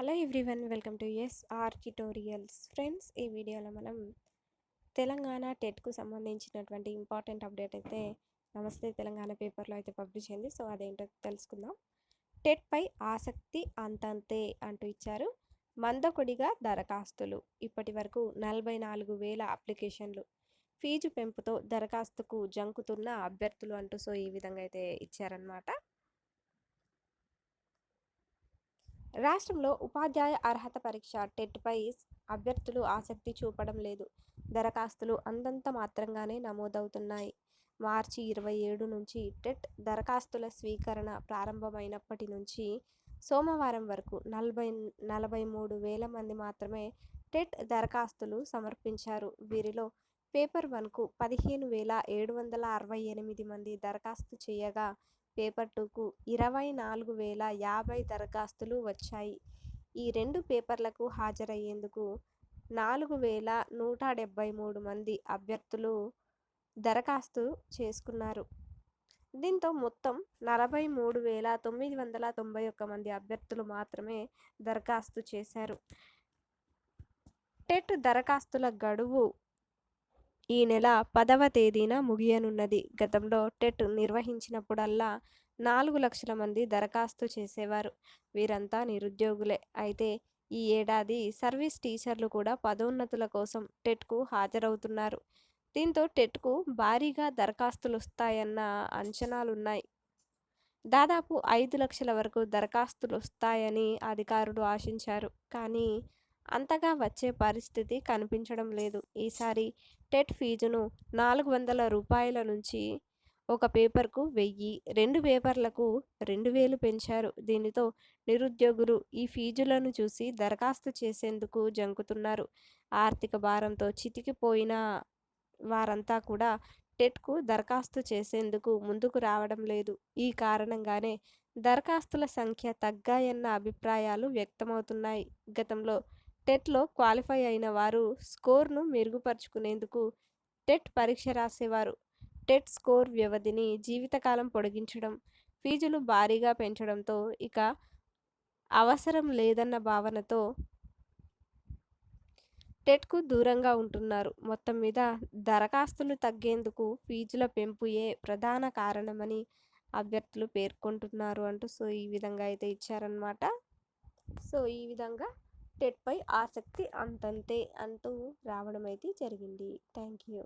Hello everyone welcome to SR tutorials. Friends ఈ వీడియోలో మనం తెలంగాణ టెట్కు సంబంధించినటువంటి ఇంపార్టెంట్ అప్డేట్ అయితే నమస్తే తెలంగాణ పేపర్లో అయితే పబ్లిష్ అయింది. సో అదేంటో తెలుసుకుందాం. టెట్పై ఆసక్తి అంతంతే అంటూ ఇచ్చారు. మందకొడిగా దరఖాస్తులు. ఇప్పటి వరకు నలభై నాలుగు వేల అప్లికేషన్లు. ఫీజు పెంపుతో దరఖాస్తుకు జంకుతున్న అభ్యర్థులు అంటూ సో ఈ విధంగా అయితే ఇచ్చారనమాట రాష్ట్రంలో ఉపాధ్యాయ అర్హత పరీక్ష టెట్పై అభ్యర్థులు ఆసక్తి చూపడం లేదు. దరఖాస్తులు అంతంత మాత్రంగానే నమోదవుతున్నాయి. మార్చి ఇరవై ఏడు నుంచి టెట్ దరఖాస్తుల స్వీకరణ ప్రారంభమైనప్పటి నుంచి సోమవారం వరకు నలభై నలభై మూడు వేల మంది మాత్రమే టెట్ దరఖాస్తులు సమర్పించారు. వీరిలో పేపర్ వన్కు పదిహేను వేల ఏడు వందల అరవై ఎనిమిది మంది దరఖాస్తు చేయగా పేపర్ టూకు ఇరవై నాలుగు వేల యాభై దరఖాస్తులు వచ్చాయి. ఈ రెండు పేపర్లకు హాజరయ్యేందుకు నాలుగు వేల నూట డెబ్బై మూడు మంది అభ్యర్థులు దరఖాస్తు చేసుకున్నారు. దీంతో మొత్తం నలభై మూడు వేల తొమ్మిది వందల తొంభై ఒక్క మంది అభ్యర్థులు మాత్రమే దరఖాస్తు చేశారు. టెట్ దరఖాస్తుల గడువు ఈ నెల పదవ తేదీన ముగియనున్నది. గతంలో టెట్ నిర్వహించినప్పుడల్లా నాలుగు లక్షల మంది దరఖాస్తు చేసేవారు. వీరంతా నిరుద్యోగులే. అయితే ఈ ఏడాది సర్వీస్ టీచర్లు కూడా పదోన్నతుల కోసం టెట్కు హాజరవుతున్నారు. దీంతో టెట్కు భారీగా దరఖాస్తులు వస్తాయన్న అంచనాలున్నాయి. దాదాపు ఐదు లక్షల వరకు దరఖాస్తులు వస్తాయని అధికారులు ఆశించారు. కానీ అంతగా వచ్చే పరిస్థితి కనిపించడం లేదు. ఈసారి టెట్ ఫీజును నాలుగు వందల రూపాయల నుంచి ఒక పేపర్కు వెయ్యి రెండు పేపర్లకు రెండు వేలు పెంచారు. దీనితో నిరుద్యోగులు ఈ ఫీజులను చూసి దరఖాస్తు చేసేందుకు జంకుతున్నారు. ఆర్థిక భారంతో చితికిపోయిన వారంతా కూడా టెట్కు దరఖాస్తు చేసేందుకు ముందుకు రావడం లేదు. ఈ కారణంగానే దరఖాస్తుల సంఖ్య తగ్గాయన్న అభిప్రాయాలు వ్యక్తమవుతున్నాయి. గతంలో టెట్లో క్వాలిఫై అయిన వారు స్కోర్ను మెరుగుపరుచుకునేందుకు టెట్ పరీక్ష రాసేవారు. టెట్ స్కోర్ వ్యవధిని జీవితకాలం పొడిగించడం ఫీజులు భారీగా పెంచడంతో ఇక అవసరం లేదన్న భావనతో టెట్కు దూరంగా ఉంటున్నారు. మొత్తం మీద దరఖాస్తులు తగ్గేందుకు ఫీజుల పెంపుయే ప్రధాన కారణమని అభ్యర్థులు పేర్కొంటున్నారు అంటూ సో ఈ విధంగా అయితే ఇచ్చారనమాట సో ఈ విధంగా టెట్పై ఆసక్తి అంతంతే అంటూ రావడం అయితే జరిగింది. Thank you